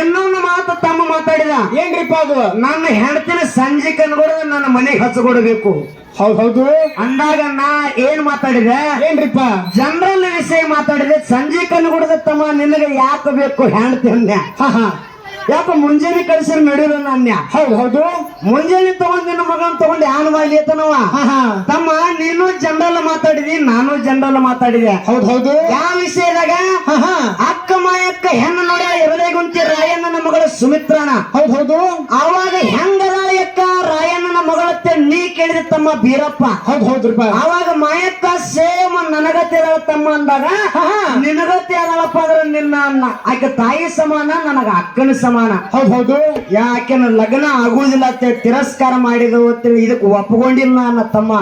ಇನ್ನೊಂದು ಮಾತು ತಮ್ಮ ಮಾತಾಡಿದ. ಏನ್ರಿಪ್ಪ ಅದು? ನನ್ನ ಹೆಂಡತಿನ ಸಂಜೆ ಕನ್ಗೊಡ ನನ್ನ ಮನೆಗೆ ಹಚ್ಚಕೊಡ್ಬೇಕು ಹೌದ್ ಹೌದು. ಅಂದಾಗ ನಾ ಏನ್ ಮಾತಾಡಿದೆ? ಏನ್ರಿಪ್ಪ? ಜನರಲ್ ವಿಷಯ ಮಾತಾಡಿದೆ. ಸಂಜೆ ಕನ್ಗೊಡದ ತಮ್ಮ ನಿನಗೆ ಯಾಕೆ ಬೇಕು ಹೆಂಡತಿ ಅಂದ್ಯಾ ಹಾ ಹಾ. ಯಾಕ ಮುಂಜಾನೆ ಕಳಿಸಿ ನಡೀರ ಅನ್ಯ ಹೌದ್ ಹೌದು. ಮುಂಜಾನೆ ತಗೊಂಡ್ ನಿನ್ನ ಮಗನ್ ತಗೊಂಡ್ ಯಾನ್ ಮಾಡ್ಲಿ ಅಂತನವ ತಮ್ಮ ನೀನು ಜನರಲ್ ಮಾತಾಡಿದಿ ನಾನು ಜನರಲ್ ಮಾತಾಡಿದೆ. ಹೌದ್ ಹೌದು. ಯಾವ ವಿಷಯದಾಗ? ಅಕ್ಕ ಮಾಯಕ್ಕ ಹೆಣ್ಣು ನೋಡ ಎರಡೇಗುಂತಿ ರಾಯಣ್ಣನ ಮಗಳ ಸುಮಿತ್ರನ? ಹೌದ್ ಹೌದು. ಅವಾಗ ಹೆಂಗದ ಯಕ್ಕ ರಾಯಣ್ಣನ ಮಗಳತ್ತೆ ನೀ ಕೇಳಿದ ತಮ್ಮ ಬೀರಪ್ಪ. ಹೌದ್ ಹೌದ್ರಪ್ಪ ಅವಾಗ ಮಾಯಕ್ಕ ಸೇಮ್ ನನಗತ್ತೆ ಅದಾಳ ತಮ್ಮ ಅಂದಾಗ ನಿನಗತ್ತೆ ಅದಳಪ್ಪ ಅಂದ್ರೆ ನಿನ್ನ ಅನ್ನ. ಆಕೆ ತಾಯಿ ಸಮಾನ ನನಗ ಅಕ್ಕನ ಸಮಾನ. ಹೌದು ಹೌದು. ಯಾಕೆನ ಲಗ್ನ ಆಗುವುದಿಲ್ಲ ಅಂತ ತಿರಸ್ಕಾರ ಮಾಡಿದ ಇದಕ್ಕೆ ಒಪ್ಕೊಂಡಿಲ್ಲ ಅನ್ನ ತಮ್ಮ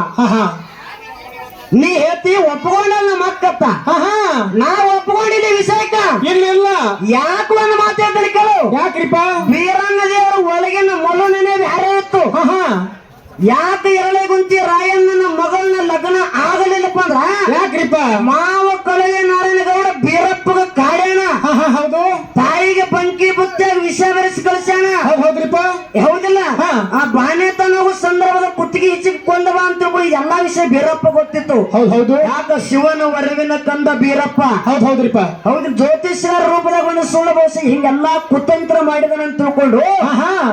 ನೀ ಹೇಳ್ತಿ ಒಪ್ಕೊಂಡಲ್ಲ ಮಕ್ಕತ್ತ ನಾ ಒಪ್ಕೊಂಡಿಲ್ಲ ವಿಷಯಕ್ಕ. ಇಲ್ಲ ಯಾಕೆ ಒಂದು ಮಾತಾಡ್ತಾರೆ ಕೇಳು. ಯಾಕ್ರಿಪ್ಪ? ವೀರಣ್ಣ ದೇವರ ಒಳಗಿನ ಮೊಲು ನೆನೆ ಬ್ಯಾರೆ ಇತ್ತು ಹಾ. ಯಾಕೆ ಎರಳೆ ಗುಂತಿ ರಾಯಣ್ಣನ ಮಗಳನ್ನ ಲಗ್ನ ಆಗಲಿಲ್ಲಪ್ಪ ಅಂದ್ರ? ಯಾಕ್ರಿಪ್ಪ? ಮಾವ ಕೊಳವೆ ನಾರಾಯಣಗೌಡ ಬೀರಪ್ಪಗ ಕಾಡ್ಯಾಣ ಹಾ ಹೌದು. ತಾಯಿಗೆ ಪಂಕಿ ಬುತ್ತಿಯಾಗಿ ವಿಷ ಬೆರೆಸಿ ಕಳಿಸ್ಯಾಣ ಹೌದ್ ಹೌದ್ರಿಪ್ಪ. ಹೌದಿಲ್ಲ? ಹಾ. ಆ ವಿಷಯ ಬೀರಪ್ಪ ಗೊತ್ತಿತ್ತು. ಹೌದ್ ಹೌದು. ಯಾಕ ಶಿವನ ವರವಿನ ತಂದ ಬೀರಪ್ಪ? ಹೌದ್ ಹೌದ್ರಿಪ್ಪ. ಹೌದು ಜ್ಯೋತಿಷ್ಯರ ರೂಪದಾಗ ಒಂದು ಸುಳ್ಳು ಬಹುಶಃ ಹಿಂಗೆಲ್ಲಾ ಕುತಂತ್ರ ಮಾಡಿದನ ತಿಳ್ಕೊಂಡು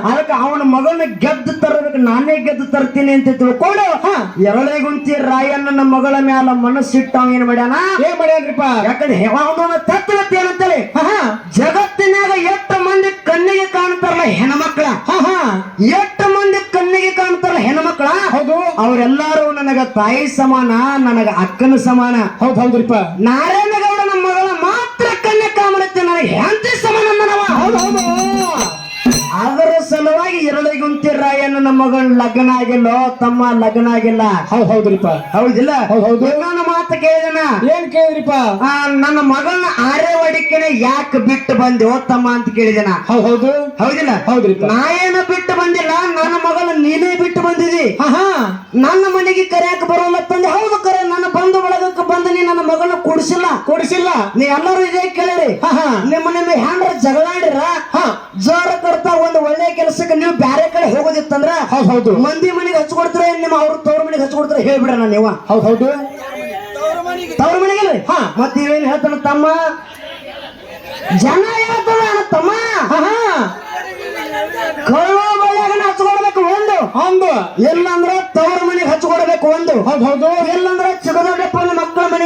ಅದಕ್ಕೆ ಅವನ ಮಗನ ಗೆದ್ದು ತರಬೇಕು ನಾನೇ ಗೆದ್ದು ತರ್ತೀನಿ ಅಂತ ತಿಳ್ಕೊಂಡು ಹಾ. ಎರಳೆ ಗುಂತಿ ರಾಯಣ್ಣನ ಮಗಳ ಮ್ಯಾಲ ಮನಸ್ಸಿಟ್ಟು ಏನ್ ಮಾಡ್ಯಾನ? ಏನ್ ಮಾಡ್ಯಾನ್ರಿಪ್ಪ? ಯಾಕಂದ್ರೆ ಅವನ ತತ್ವತೆ ಏನಂತೇಳಿ ತಾಯಿ ಸಮಾನ ನನಗ ಅಕ್ಕನ ಸಮಾನ. ಹೌದ್ ಹೌದ್ರಿಪ್ಪ ನಮ್ಮ ಮಗಳ ಮಾತ್ರ ಕನ್ಯಾ ಕಾಮರತ್ತೆ ನನಗೆ ಹೆಂಡತಿ ಸಮಾನ ಅಂದನವ. ಹೌದ್ ಹೌದು. ಅದರ ಸಲುವಾಗಿ ಎರಡಿಗುಂತಿ ರಾಯನ್ನು ನಮ್ಮ ಮಗಳ ಲಗ್ನ ಆಗಿಲ್ಲ ತಮ್ಮ ಲಗ್ನ ಆಗಿಲ್ಲ. ಹೌದ್ ಹೌದ್ರಿಪ್ಪ ಹೌದಿಲ್ಲ? ಹೌದ್ ಹೌದು. ಇನ್ನೊಂದು ಮಾತು ಕೇಳಿದನ? ಏನ್ ಕೇಳಿದ್ರಿಪ್ಪ ಆ, ನನ್ನ ಮಗಳನ್ನ ಆರ್ಯವಡಿಕೆನೆ ಯಾಕೆ ಬಿಟ್ಟು ಬಂದೆ ತಮ್ಮ ಅಂತ ಕೇಳಿದನ? ಹೌದ್ ಹೌದು. ಹೌದಿಲ್ಲ? ಹೌದ್ರಿಪ್ಪ ನಾ ಏನು ಬಿಟ್ಟು ಬಂದಿಲ್ಲ ನನ್ನ ಮಗಳ ನೀನೇ ಬಿಟ್ಟು ಬಂದಿದಿ. ನನ್ನ ಮನೆಗೆ ಕರೆಯಕ್ ಬರೋಲ್ಲ ತಂದೆ ಹೌದು ಕರೆ ನನ್ನ ಬಂಧು ಬಳಗಕ್ಕೆ ಬಂದು ನೀ ನನ್ನ ಮಗಳನ್ನ ಕೊಡಿಸಿಲ್ಲ. ಕೊಡಿಸಿಲ್ಲ. ನೀ ಎಲ್ಲರೂ ಇದೇ ಕೇಳಿರಿ. ನಿಮ್ಮ ನಿಮ್ಮ ಹ್ಯಾಂಡ್ರ ಜಗಳಾಡಿರ? ಹಾ. ಜೋರ ಕರ್ತಾ ಒಂದು ಒಳ್ಳೆ ಕೆಲಸಕ್ಕೆ ನೀವು ಬ್ಯಾರೆ ಕಡೆ ಹೋಗೋದಿತ್ತಂದ್ರ? ಹೌದ್ ಹೌದು ಮಂದಿ ಮನೆಗೆ ಹಚ್ಕೊಡ್ತೀರ ನಿಮ್ಮ ಅವ್ರ ತವ್ರ ಮನೆಗೆ ಹಚ್ಕೊಡ್ತೀರ ನಾನು ನೀವು. ಹೌದು ಹೌದು ತವ್ರ ಮನೆಗೆ ಹಾ. ಮತ್ತೆ ಹೇಳ್ತಾನ ತಮ್ಮ? ಜನ ಹೇಳ್ತಾನ ತಮ್ಮ. ಹಾ ಕಳ್ಳ ಬಳ್ಳಿಯಾಗನ ಹಚ್ಕೊಡ್ಬೇಕು ಒಂದು. ಒಂದು. ಎಲ್ಲಂದ್ರ ತವ್ರ ಮನೆಗೆ ಹಚ್ಕೊಡ್ಬೇಕು ಒಂದು. ಹೌದು ಹೌದು. ಎಲ್ಲಂದ್ರ ಚಿಕ್ಕದೊಡ್ಡಪ್ಪನ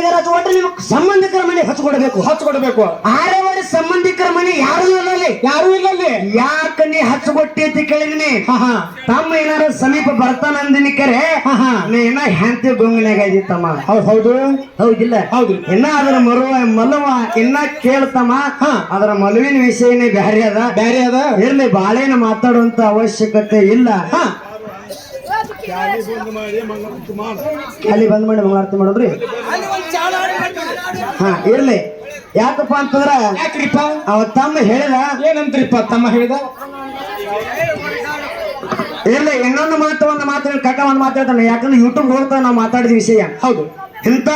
ಮನೆಗೆ ಹಚ್ಕೊಟ್ರೆ ನಿಮ್ಮ ಸಂಬಂಧಿಕರ ಮನೆ ಹಚ್ಕೊಡ್ಬೇಕು ಹಚ್ಚ ಕೊಡ್ಬೇಕು. ಆರೇವಾಡಿ ಸಂಬಂಧಿಕರ ಮನೆ ಯಾರು ಇಲ್ಲ ಅಲ್ಲಿ. ಯಾರು ಇಲ್ಲ ಅಲ್ಲಿ. ಯಾಕ ನೀ ಹಚ್ಚಗೊಟ್ಟಿ ಅಂತ ಕೇಳಿದಿನಿ? ತಮ್ಮ ಏನಾರ ಸಮೀಪ ಬರ್ತಾನಂದಿನಿ ಕರೆ ಹಾ ಹಾ. ನೀ ಇನ್ನ ಹೆಂಡತಿ ಗೊಂಗನ್ಯಾಗ ತಮ್ಮ ಹೌದ್ ಹೌದು. ಹೌದಿಲ್ಲ. ಹೌದು. ಇನ್ನ ಅದರ ಮರುವ ಮಲವ ಇನ್ನ ಕೇಳ್ತಮ್ಮ. ಹಾ. ಅದರ ಮಲುವಿನ ವಿಷಯನೇ ಬ್ಯಾರೆ ಅದ. ಬ್ಯಾರೆ ಅದ. ಇರ್ಲಿ ಬಾಳೇನ ಮಾತಾಡುವಂತ ಅವಶ್ಯಕತೆ ಇಲ್ಲ. ಹಾ. ಅಲ್ಲಿ ಬಂದ್ ಮಾಡಿ ಮಂಗಳಾರತಿ ಮಾಡೋದ್ರಿ? ಹಾ ಇರ್ಲಿ. ಯಾಕಪ್ಪ ಅಂತಂದ್ರ ಯಾಕ್ರಿಪ್ಪ? ಅವ ತಮ್ಮ ಹೇಳಿದ. ಏನಂತ್ರಿಪ್ಪ ತಮ್ಮ ಹೇಳಿದ? ಇರ್ಲಿ ಇನ್ನೊಂದು ಮಾತು ಒಂದು ಮಾತು ಕಟ್ಟ ಒಂದು ಮಾತಾಡ್ತಾನೆ ಯಾಕಂದ್ರೆ ಯೂಟ್ಯೂಬ್ ಹೋಗ್ತಾ ನಾವು ಮಾತಾಡಿದ ವಿಷಯ. ಹೌದು. ಇಂತ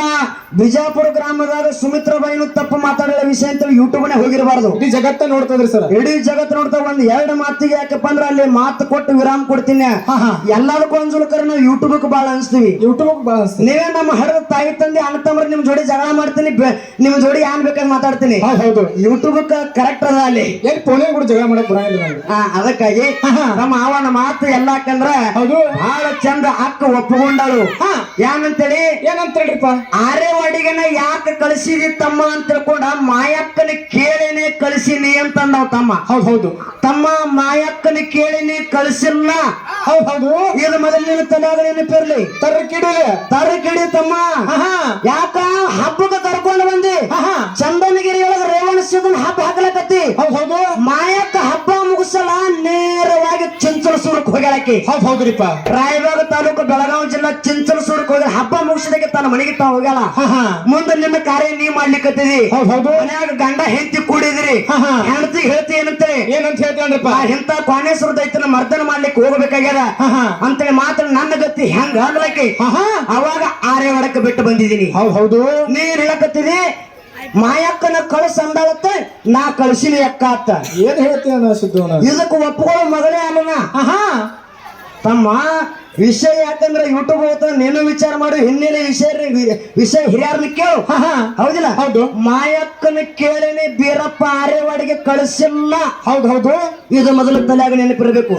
ಬಿಜಾಪುರ ಗ್ರಾಮದಾಗ ಸುಮಿತ್ರ ಬೈನು ತಪ್ಪು ಮಾತಾಡಿದ ವಿಷಯ ಅಂತ ಯೂಟ್ಯೂಬ್ನೇ ಹೋಗಿರಬಾರ್ದು. ಇಡೀ ಜಗತ್ತ ನೋಡ್ತದ್ರಿ ಸರ್. ಇಡೀ ಜಗತ್ತ ನೋಡ್ತಾ ಒಂದ್ ಎರಡು ಮಾತಿಗೆ ಯಾಕಪ್ಪ ಅಂದ್ರೆ ಅಲ್ಲಿ ಮಾತು ಕೊಟ್ಟು ವಿರಾಮ ಕೊಡ್ತೀನಿ. ಹಾ ಹಾ. ಎಲ್ಲದಕ್ಕೂ ಒಂದ್ಸಲ ನಾವು ಯೂಟ್ಯೂಬ್ ಬಾಳ ಅನ್ಸ್ತೀವಿ. ಯೂಟ್ಯೂಬ್ ಬಹಳ ನೀವೇ ನಮ್ಮ ಹರದ ತಾಯಿ ತಂದೆ ಅಣ್ಣ ನಿಮ್ ಜೋಡಿ ಜಗಳ ಮಾಡ್ತೀನಿ ನಿಮ್ ಜೋಡಿ ಏನ್ ಬೇಕಂತ ಮಾತಾಡ್ತೀನಿ. ಹೌದ್ ಯೂಟ್ಯೂಬ್ ಕರೆಕ್ಟ್ ಅದ ಅಲ್ಲಿ. ಏನ್ ಫೋನೇ ಕೂಡ ಜಗಳ ಮಾಡಕ್ ಬರಂಗಿಲ್ಲ ಅದಕ್ಕಾಗಿ ನಮ್ಮ ಅವನ ಮಾತು ಎಲ್ಲಾಕಂದ್ರ ಹೌದು. ಬಹಳ ಚಂದ ಅಕ್ಕ ಒಪ್ಪಗೊಂಡಳು ಹಾ. ಏನಂತೇಳಿ ಏನಂತ ಹೇಳ್ರಿಪ್ಪ ಆರೇ ಅಡಿಗೆನ ಯಾಕೆ ಕಳಿಸಿದಿ ತಮ್ಮ ಅಂತ ತಿಳ್ಕೊಂಡ ಮಾಯಕ್ಕನ ಕೇಳಿನೇ ಕಳಿಸಿನಿ ಅಂತ ನಾವು ತಮ್ಮ. ಹೌದು ಹೌದು. ತಮ್ಮ ಮಾಯಕ್ಕನ ಕೇಳಿನಿ ಕಳಿಸಿಲ್ಲ. ಹೌದು ಹೌದು. ಇದು ಮೊದಲಿನ ತಲೆಯಾಗ ನೆನಪಿರ್ಲಿ ತರ್ರ ಕಿಡಿಲೆ ತರ ಕಿಡಿ ತಮ್ಮ ಯಾಕ? ಹಬ್ಬಕ್ಕೆ ಕರ್ಕೊಂಡು ಬಂದಿ. ಚಿಂಚಲಸೂರಕ್ಕೆ ಹೋಗ್ರಿಪ್ಪ ಹೌದ್ ಹೌದ್ರಿಪ್ಪ ರಾಯಬಾಗ ತಾಲೂಕು ಬೆಳಗಾವಿ ಜಿಲ್ಲಾ ಚಿಂಚಲಸೂರಕ್ಕೆ ಹೋದ್ರೆ ಹಬ್ಬ ಮುಗಿಸಿದಕ್ಕೆ ತನ್ನ ಮನೆಗೆ ತಾವ ಹೋಗಲ್ಲ ಹಾ ಹಾ. ಮುಂದೆ ನಿನ್ನ ಕಾರ್ಯ ನೀ ಮಾಡ್ಲಿಕ್ಕತ್ತಿದಿ ಹೌದ್ ಹೌದು ಮನ್ಯಾಗ ಗಂಡ ಹೆಂಡತಿ ಕೂಡಿದಿರಿ. ಹಾ, ಹಾ. ಹೆಂಡತಿ ಹೇಳ್ತಿ ಏನಂತೆ? ಏನಂತ ಹೇಳ್ತೇನ್ರಿಪ್ಪ ಇಂತ ಕೋಣೇಶ್ವರ ದೈತನ ಮರ್ದನ ಮಾಡ್ಲಿಕ್ಕೆ ಹೋಗ್ಬೇಕಾಗ್ಯದ. ಹಾ ಹಾ. ಅಂತೇಳಿ ಮಾತ್ರ ನನ್ನ ಗತಿ ಹೆಂಗ ಆಗ್ಲಕ್ಕೆ? ಹಾ ಹಾ. ಅವಾಗ ಆರೆ ಒಡಕ್ಕೆ ಬಿಟ್ಟು ಬಂದಿದ್ದೀನಿ. ಹೌದ್ ಹೌದು. ನೀನ್ ಹೇಳಕತ್ತಿದಿ ಮಾಯಕ್ಕನ ಕಳಿಸ್ ಅಂದಾವತ್ತ ನಾ ಕಳಿಸಿನಿ ಅಕ್ಕ ಅತ್ತ ಏನ್ ಹೇಳ್ತೀನಿ ಸಿದ್ದು ಇದಕ್ಕೆ ಒಪ್ಕೊಳ್ಳೋ ಮಗಳೇ ಅಲ್ಲನ? ಆಹಾ ತಮ್ಮ ವಿಷಯ ಯಾಕಂದ್ರೆ ಯೂಟ್ಯೂಬ್ ಹೋಗ್ತಾವ ನೀನು ವಿಚಾರ ಮಾಡು ಹಿನ್ನೆಲೆ ವಿಷಯ ವಿಷಯ ಹಿರಿಯರ್ನ ಕೇಳು. ಹೌದಿಲ್ಲ? ಹೌದು. ಮಾಯಕ್ಕನ ಕೇಳಿನಿ ಬೀರಪ್ಪ ಆರ್ಯವಾಡಿಗೆ ಕಳಿಸಿಲ್ಲ. ಹೌದು ಹೌದು. ಇದು ಮೊದಲು ತಲೆಯಾಗ ನೆನಪಿರ್ಬೇಕು.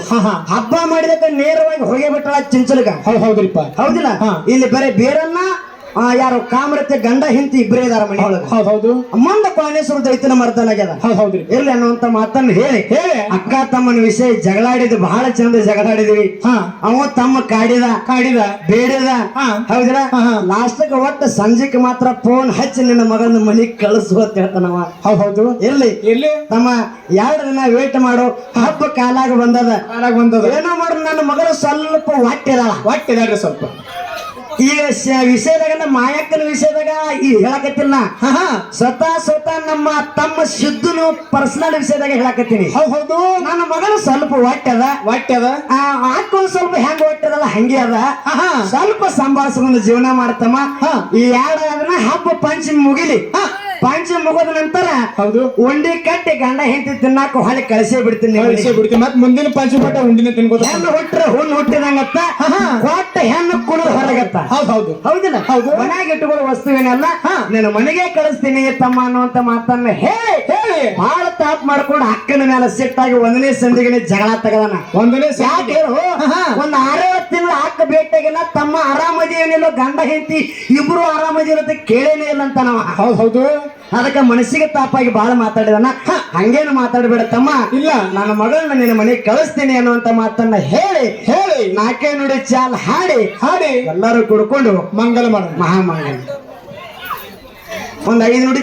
ಹಬ್ಬ ಮಾಡಿದಕ್ಕೆ ನೇರವಾಗಿ ಹೋಗೇ ಬಿಟ್ಟಳ ಚಿಂಚಲಗ. ಹೌದು ಹೌದ್ರಿಪ್ಪ. ಹೌದಿಲ್ಲ? ಹಾ. ಇಲ್ಲಿ ಬರೀ ಬೇರನ್ನ ಆ, ಯಾರು ಕಾಮರತೆ ಗಂಡ ಹಿಂತಿ ಇಬ್ಬರೇ ಇದಾರ ಮನೆಯೊಳಗ ಹೌದು ಹೌದು ಮಂದ ಪಾಣೇಶ್ವರ ದೈತನ ಮರ್ದನಾಗ್ಯದ. ಹೌದು ಹೌದ್ರಿ ಇರ್ಲಿ ಅನ್ನುವಂತ ಮಾತನ್ನು ಹೇಳಿ. ಹೇಳಿ. ಅಕ್ಕ ತಮ್ಮನ ವಿಷಯ ಜಗಳಾಡಿದ ಬಹಳ ಚಂದ ಜಗಳಾಡಿದ್ವಿ. ಹಾ. ಅವ ತಮ್ಮ ಕಾಡಿದ ಕಾಡಿದ. ಬೇಡಿದ. ಹೌದ್ರ. ಲಾಸ್ಟ್ಗ ಒಟ್ಟ ಸಂಜೆಕ್ ಮಾತ್ರ ಫೋನ್ ಹಚ್ಚಿ ನಿನ್ನ ಮಗನ ಮನಿಗ್ ಕಳಿಸು ಅಂತ ಹೇಳ್ತಾನವ. ಹೌದು ಹೌದು ಇರ್ಲಿ. ಎಲ್ಲಿ ತಮ್ಮ ಎರಡು ದಿನ ವೇಟ್ ಮಾಡು. ಹಬ್ಬ ಕಾಲಾಗ ಬಂದದ. ಕಾಲಾಗ ಬಂದದ. ಏನೋ ಮಾಡು ನನ್ನ ಮಗನ ಸ್ವಲ್ಪ ವಾಟ್ಯದ ವಾಟ್ಯದ ಸ್ವಲ್ಪ. ಈಗ ವಿಷಯದಾಗ ಮಾಯಕ್ಕನ ವಿಷಯದಾಗ ಈ ಹೇಳಕತ್ತಿಲ್ಲ ಸ್ವತಃ ಸ್ವತಃ ನಮ್ಮ ತಮ್ಮ ಶುದ್ಧನು ಪರ್ಸನಲ್ ವಿಷಯದಾಗ ಹೇಳಕತ್ತೀನಿ. ಹೌದು ಹೌದು. ನನ್ನ ಮಗಳು ಸ್ವಲ್ಪ ಒಟ್ಟದ ಒಟ್ಟದ ಆ ಹಾಕೊಂಡ್ ಸ್ವಲ್ಪ ಹೆಂಗ್ ಒಟ್ಟದಲ್ಲ ಹಂಗೆ ಅದ. ಸ್ವಲ್ಪ ಸಂಭಾಳಿಸ್ಕೊಂಡು ಜೀವನ ಮಾಡ್ತಮ್ಮ. ಹಾ. ಈ ಎರಡು ಹಬ್ಬ ಪಂಚಮಿ ಮುಗಿಲಿ. ಹಾ. ಪಂಚಮಿ ಮುಗಿದ ನಂತರ ಹೌದು ಉಂಡಿ ಕಟ್ಟಿ ಗಂಡ ಹೆಂಡತಿ ತಿನ್ನಾಕ ಹೊಳೆ ಕಳಿಸೇ ಬಿಡ್ತೀನಿ ಕಳಿಸೇ ಬಿಡ್ತೀನಿ ಮತ್ತೆ ಮುಂದಿನ ಪಂಚ ಮಟ್ಟ ಉಂಡಿನ ತಿನ್ಕೋತ ಹೆಣ್ಣು ಹುಟ್ಟರೆ ಹುಣ್ಣು ಹುಟ್ಟಿದಂಗತ್ತ. ಕೊಟ್ಟ ಹೆಣ್ಣು ಕುಡಿದು ಹೊರಗತ್ತ ಹೌದು ಹೌದು ಹೌದಿಲ್ಲ ಹೌದು. ಮನೆಗೆ ಇಟ್ಟುಕೊಳ್ಳೋ ವಸ್ತುವಿನೆಲ್ಲ. ನಿನ್ನ ಮನೆಗೆ ಕಳಿಸ್ತೀನಿ ತಮ್ಮ ಅನ್ನುವಂತ ಮಾತನ್ನ ಹೇಳಿ ಹೇಳಿ ಬಹಳ ತಾಪ್ ಮಾಡ್ಕೊಂಡು ಅಕ್ಕನ ಮೇಲೆ ಸಿಟ್ಟಾಗಿ ಒಂದನೇ ಸಂದಿಗೆ ಜಗಳ ತಗದಾನ ಒಂದನೇ ಯಾಕೆ ಆಹಾ. ಒಂದ್ ಆರೇಳು ತಿಂಗಳು ಅಕ್ಕ ಭೇಟಿಯಾಗಿಲ್ಲ ತಮ್ಮ ಆರಾಮದಿ ಏನಿಲ್ಲ ಗಂಡ ಹೆಂಡತಿ ಇಬ್ರು ಆರಾಮದಿ ಇರುತ್ತೆ ಕೇಳೇನೇ ಇಲ್ಲ ಅಂತ ನಾವ. ಹೌದು ಹೌದು. ಅದಕ್ಕೆ ಮನಸ್ಸಿಗೆ ತಾಪಾಗಿ ಬಹಳ ಮಾತಾಡಿದನ ಹ, ಹಂಗೇನು ಮಾತಾಡಬೇಡ ತಮ್ಮ. ಇಲ್ಲ. ನನ್ನ ಮಗಳನ್ನ ನಿನ್ನ ಮನೆಗೆ ಕಳಿಸ್ತೀನಿ ಅನ್ನುವಂತ ಮಾತನ್ನ ಹೇಳಿ ಹೇಳಿ ನಾಲ್ಕೇ ನುಡಿ ಚಾಲ್ ಹಾಡಿ. ಹಾಡಿ. ಎಲ್ಲರೂ ಕುಡ್ಕೊಂಡು ಮಂಗಲ ಮಾಡ ಮಹಾಮಂಗಲ ಒಂದ್ ಐದು ನುಡಿ